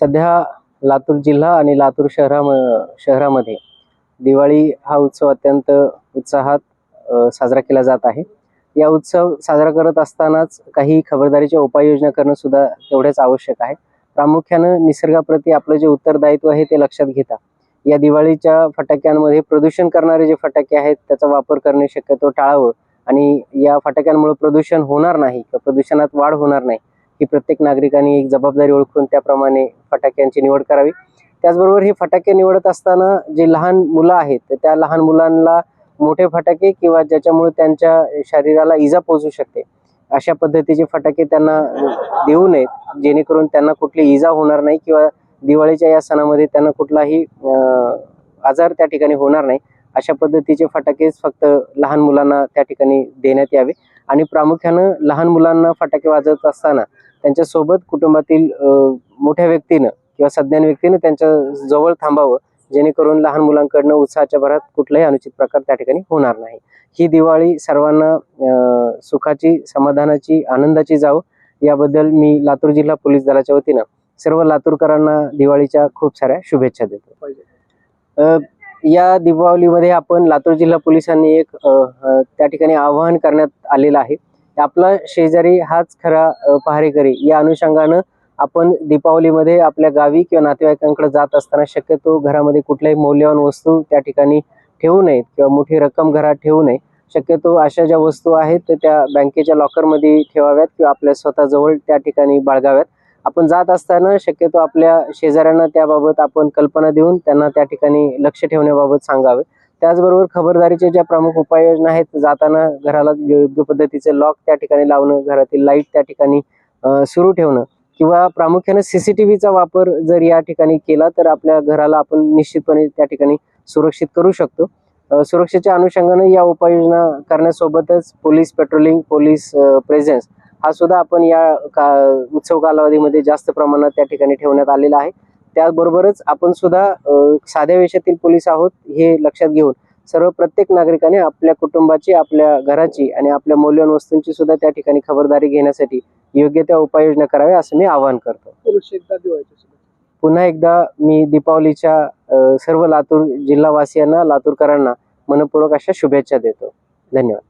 सध्या लातूर जिल्हा आणि लातूर शहरा शहरामध्ये दिवाळी हा उत्सव अत्यंत उत्साहात साजरा केला जात आहे. या उत्सव साजरा करत असतानाच काही खबरदारीच्या उपाययोजना करणं सुद्धा तेवढेच आवश्यक आहे. प्रामुख्यानं निसर्गाप्रती आपलं जे उत्तरदायित्व आहे ते लक्षात घेता. या दिवाळीच्या फटाक्यांमध्ये प्रदूषण करणारे जे फटाके आहेत त्याचा वापर करणे शक्यतो टाळावं आणि या फटाक्यांमुळे प्रदूषण होणार नाही किंवा प्रदूषणात वाढ होणार नाही. की प्रत्येक नागरिकांनी एक जबाबदारी ओळखून त्याप्रमाणे फटाक्यांची निवड करावी. त्याचबरोबर हे फटाके निवडत असताना जे लहान मुलं आहेत तर त्या लहान मुलांना मोठे फटाके किंवा ज्याच्यामुळे त्यांच्या शरीराला इजा पोहोचू शकते अशा पद्धतीचे फटाके त्यांना देऊ नयेत जेणेकरून त्यांना कुठली इजा होणार नाही किंवा दिवाळीच्या या सणामध्ये त्यांना कुठलाही आजार त्या ठिकाणी होणार नाही. अशा पद्धतीचे फटाकेच फक्त लहान मुलांना त्या ठिकाणी देण्यात यावे. आणि प्रामुख्यानं लहान मुलांना फटाके वाजवत असताना त्यांच्यासोबत कुटुंबातील मोठ्या व्यक्तीनं किंवा सज्ञान व्यक्तीनं त्यांच्या जवळ थांबावं जेणेकरून लहान मुलांकडनं उत्साहाच्या भरात कुठलाही अनुचित प्रकार त्या ठिकाणी होणार नाही. ही दिवाळी सर्वांना सुखाची समाधानाची आनंदाची जावो याबद्दल मी लातूर जिल्हा पोलीस दलाच्या वतीनं सर्व लातूरकरांना दिवाळीच्या खूप साऱ्या शुभेच्छा देतो. या दिवाळीमध्ये आपण लातूर जिल्हा पोलिसांनी एक त्या ठिकाणी आवाहन करण्यात आलेलं आहे. आपला शेजारी हाच खरा पहारेकरी. या अनुषंगानं आपण दीपावलीमध्ये आपल्या गावी किंवा नातेवाईकांकडे जात असताना शक्यतो घरामध्ये कुठल्याही मौल्यवान वस्तू त्या ठिकाणी ठेवू नयेत किंवा मोठी रक्कम घरात ठेवू नये. शक्यतो अशा ज्या वस्तू आहेत तर त्या बँकेच्या लॉकरमध्ये ठेवाव्यात किंवा आपल्या स्वतःजवळ त्या ठिकाणी बाळगाव्यात. आपण जात असताना शक्यतो आपल्या शेजाऱ्यांना त्याबाबत आपण कल्पना देऊन त्यांना त्या ठिकाणी लक्ष ठेवण्याबाबत सांगावे. त्याचबरोबर खबरदारीच्या ज्या प्रमुख उपाययोजना आहेत जाताना घराला योग्य पद्धतीचे लॉक त्या ठिकाणी लावणं घरातील लाइट त्या ठिकाणी सुरू ठेवणं किंवा प्रामुख्याने सीसीटीव्हीचा वापर जर या ठिकाणी केला तर आपल्या घराला आपण निश्चितपणे त्या ठिकाणी सुरक्षित करू शकतो. सुरक्षेच्या अनुषंगाने या उपाययोजना करण्यासोबतच पोलीस पेट्रोलिंग पोलीस प्रेझेन्स हा सुद्धा आपण या का उत्सव कालावधीमध्ये जास्त प्रमाणात त्या ठिकाणी ठेवण्यात आलेला आहे. त्याचबरोबरच आपण सुद्धा साध्या वेशातील पोलीस आहोत हे लक्षात घेऊन सर्व प्रत्येक नागरिकाने आपल्या कुटुंबाची आपल्या घराची आणि आपल्या मौल्यवान वस्तूंची सुद्धा त्या ठिकाणी खबरदारी घेण्यासाठी योग्य त्या उपाययोजना कराव्या असं मी आवाहन करतो. पुन्हा एकदा मी दीपावलीच्या सर्व लातूर जिल्हावासियांना लातूरकरांना मनपूर्वक अशा शुभेच्छा देतो. धन्यवाद.